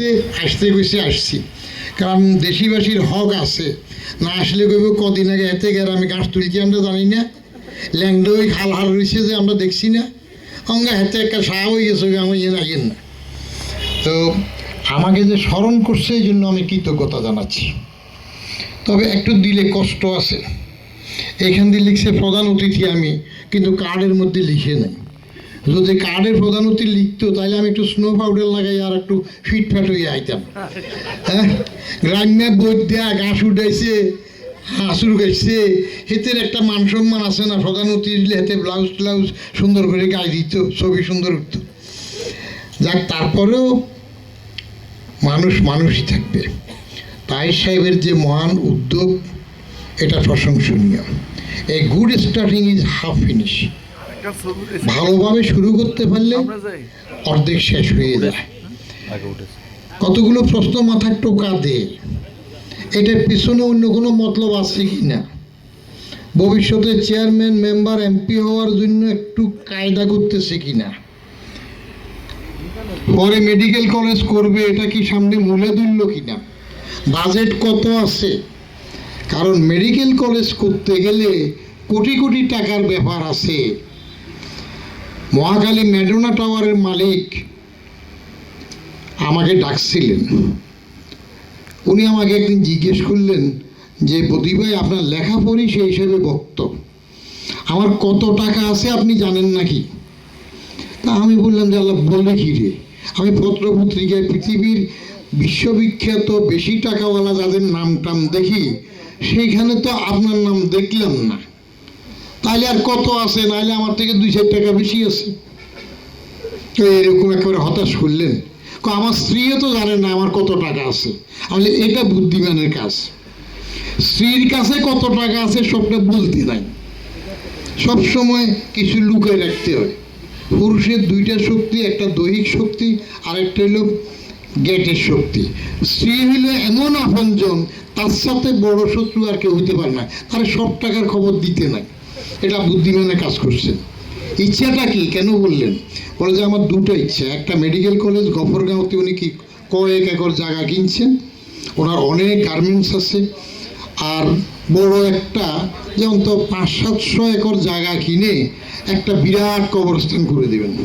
আসতে আসতে বসে আসছি। কারণ দেশিবাসীর হক আছে। না আসলে কইব কদিন আগে এতে গেলে আমি গাছ তুলছি, আমরা জানি না। ল্যাংডো ওই খাল হাল রয়েছে যে আমরা দেখছি না। অঙ্গা হাতে একটা সাহা হয়ে গেছে আমি ইয়ে না ইয়ে না। তো আমাকে যে স্মরণ করছে, এই জন্য আমি কৃতজ্ঞতা জানাচ্ছি। তবে একটু দিলে কষ্ট আছে। এখান দিয়ে লিখছে প্রধান অতিথি আমি, কিন্তু কার্ডের মধ্যে লিখে নাই। যদি কার্ডের প্রধান লিখতো তাহলে আমি একটু স্নো পাউডার লাগাই আর একটু ফিটফাট হয়ে আইতাম। হ্যাঁ? গ্রাম্যে বই দেয়া ঘাস উঠাইছে হাসুর গাইছে হেতের একটা মান সম্মান আছে না প্রধান হেতে ব্লাউজ ট্লাউজ সুন্দর করে গায়ে দিত, ছবি সুন্দর উঠত। যাক, তারপরেও মানুষ মানুষই থাকবে। তাই সাহেবের যে মহান উদ্যোগ, এটা প্রশংসনীয়। A good starting is half finish. ভালোভাবে শুরু করতে পারলে অর্ধেক শেষ হয়ে যায়। কতগুলো প্রশ্ন মাথার টোকা দে। এটার পিছনে অন্য কোনো মতলব আছে কি না? ভবিষ্যতে চেয়ারম্যান মেম্বার এমপি হওয়ার জন্য একটু কায়দা করতেছে কি না? পরে মেডিকেল কলেজ করবে এটা কি সামনে মূলে ধরল কি না? বাজেট কত আছে? কারণ মেডিকেল কলেজ করতে গেলে কোটি কোটি টাকার ব্যাপার আছে। মহাকালী ম্যাডোনা টাওয়ারের মালিক আমাকে ডাকছিলেন। উনি আমাকে একদিন জিজ্ঞেস করলেন যে বদি ভাই, আপনার লেখাপড়ি সেই হিসেবে বক্ত আমার কত টাকা আছে আপনি জানেন নাকি? তা আমি বললাম যে, আল্লাহ, বলে কি রে? আমি পত্র পত্রিকায় পৃথিবীর বিশ্ববিখ্যাত বেশি টাকাওয়ালা যাদের নাম টাম দেখি, সেইখানে তো আপনার নাম দেখলাম না। তাহলে আর কত আছে? নাহলে আমার থেকে দুই চার টাকা বেশি আছে। তো এরকম একেবারে হতাশ করলেন আমার স্ত্রীও তো জানে না আমার কত টাকা আছে। আমি এটা বুদ্ধিমানের কাজ। স্ত্রীর কাছে কত টাকা আছে সবটা বলতে নাই। সব সময় কিছু লুকায় রাখতে হয়। পুরুষের দুইটা শক্তি, একটা দৈহিক শক্তি, আর একটা হলো গেটের শক্তি। স্ত্রী হইলে এমন আপনজন, তার সাথে বড় শত্রু আর কেউ হইতে পারে না। তার সব টাকার খবর দিতে নাই। এটা বুদ্ধিমানের কাজ করছে। ইচ্ছাটা কি? কেন বললেন? বলে যে আমার দুটো ইচ্ছা। একটা মেডিকেল কলেজ গফরগাঁওতে উনি কি কয়েক একর জায়গা কিনছেন। ওনার অনেক গার্মেন্টস আছে। আর বড় একটা, যেমন তো পাঁচ সাতশো একর জায়গা কিনে একটা বিরাট কবরস্থান করে দেবেন।